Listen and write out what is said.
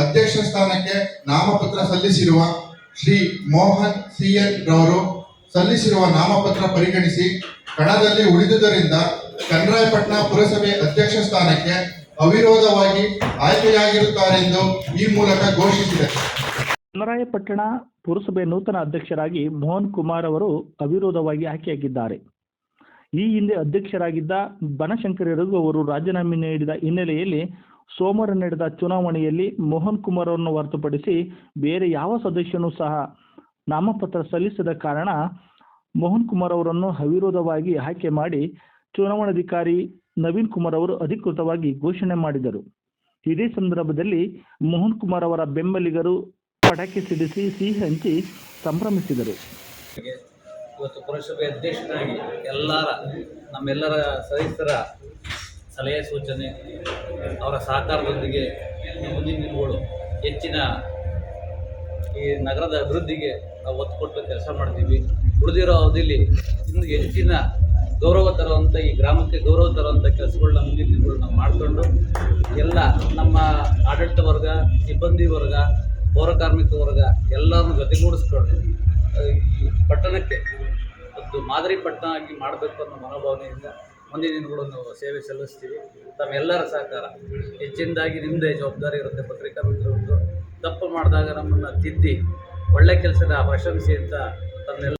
ಅಧ್ಯಕ್ಷ ಸ್ಥಾನಕ್ಕೆ ನಾಮಪತ್ರ ಸಲ್ಲಿಸಿರುವ ಶ್ರೀ ಮೋಹನ್ ಸಿಎನ್ ರವರು ಸಲ್ಲಿಸಿರುವ ನಾಮಪತ್ರ ಪರಿಗಣಿಸಿ ಕಣದಲ್ಲಿ ಉಳಿದುದರಿಂದ ಕನ್ನರಾಯಪಟ್ಟಣ ಪುರಸಭೆ ಅಧ್ಯಕ್ಷ ಸ್ಥಾನಕ್ಕೆ ಅವಿರೋಧವಾಗಿ ಆಯ್ಕೆಯಾಗಿರುತ್ತಾರೆ ಎಂದು ಈ ಮೂಲಕ ಘೋಷಿಸಿದೆ. ಚನ್ನರಾಯಪಟ್ಟಣ ಪುರಸಭೆ ನೂತನ ಅಧ್ಯಕ್ಷರಾಗಿ ಮೋಹನ್ ಕುಮಾರ್ ಅವರು ಅವಿರೋಧವಾಗಿ ಆಯ್ಕೆಯಾಗಿದ್ದಾರೆ. ಈ ಹಿಂದೆ ಅಧ್ಯಕ್ಷರಾಗಿದ್ದ ಬನಶಂಕರಿ ರಘು ಅವರು ರಾಜೀನಾಮೆ ನೀಡಿದ ಹಿನ್ನೆಲೆಯಲ್ಲಿ ಸೋಮವಾರ ನಡೆದ ಚುನಾವಣೆಯಲ್ಲಿ ಮೋಹನ್ ಕುಮಾರ್ ಅವರನ್ನು ಹೊರತುಪಡಿಸಿ ಬೇರೆ ಯಾವ ಸದಸ್ಯನೂ ಸಹ ನಾಮಪತ್ರ ಸಲ್ಲಿಸದ ಕಾರಣ ಮೋಹನ್ ಕುಮಾರ್ ಅವರನ್ನು ಅವಿರೋಧವಾಗಿ ಆಯ್ಕೆ ಮಾಡಿ ಚುನಾವಣಾಧಿಕಾರಿ ನವೀನ್ ಕುಮಾರ್ ಅವರು ಅಧಿಕೃತವಾಗಿ ಘೋಷಣೆ ಮಾಡಿದರು. ಇದೇ ಸಂದರ್ಭದಲ್ಲಿ ಮೋಹನ್ ಕುಮಾರ್ ಅವರ ಬೆಂಬಲಿಗರು ಪಟಾಕಿ ಸಿಡಿಸಿ ಸಿಹಿ ಹಂಚಿ ಸಂಭ್ರಮಿಸಿದರು. ಇವತ್ತು ಪುರಸಭೆ ಅಧ್ಯಕ್ಷನಾಗಿ ಎಲ್ಲರ ನಮ್ಮೆಲ್ಲರ ಸದಸ್ಯರ ಸಲಹೆ ಸೂಚನೆ, ಅವರ ಸಹಕಾರದೊಂದಿಗೆ ಮುಂದಿನ ದಿನಗಳು ಹೆಚ್ಚಿನ ಈ ನಗರದ ಅಭಿವೃದ್ಧಿಗೆ ನಾವು ಒತ್ತು ಕೊಟ್ಟು ಕೆಲಸ ಮಾಡ್ತೀವಿ. ಉಳಿದಿರೋ ಅವಧಿಯಲ್ಲಿ ಇನ್ನು ಹೆಚ್ಚಿನ ಗೌರವ ತರುವಂಥ ಈ ಗ್ರಾಮಕ್ಕೆ ಗೌರವ ತರುವಂಥ ಕೆಲಸಗಳನ್ನ ಮುಂದಿನ ದಿನಗಳು ನಾವು ಮಾಡಿಕೊಂಡು ಎಲ್ಲ ನಮ್ಮ ಆಡಳಿತ ವರ್ಗ, ಸಿಬ್ಬಂದಿ ವರ್ಗ, ಪೌರ ಕಾರ್ಮಿಕ ವರ್ಗ ಎಲ್ಲರನ್ನು ಜೊತೆಗೂಡಿಸ್ಕೊಂಡು ಈ ಪಟ್ಟಣಕ್ಕೆ ಒಂದು ಮಾದರಿ ಪಟ್ಟಣ ಆಗಿ ಮಾಡಬೇಕು ಅನ್ನೋ ಮನೋಭಾವನೆಯಿಂದ ಮುಂದಿನ ದಿನಗಳು ನಾವು ಸೇವೆ ಸಲ್ಲಿಸ್ತೀವಿ. ತಮ್ಮೆಲ್ಲರ ಸಹಕಾರ. ಹೆಚ್ಚಿನದಾಗಿ ನಿಮ್ಮದೇ ಜವಾಬ್ದಾರಿ ಇರುತ್ತೆ ಪತ್ರಿಕಾ ಮಿತ್ರರದ್ದು. ತಪ್ಪು ಮಾಡಿದಾಗ ನಮ್ಮನ್ನು ತಿದ್ದಿ, ಒಳ್ಳೆ ಕೆಲಸದ ಪ್ರಶಂಸೆ ಅಂತ ತನ್ನೆಲ್ಲ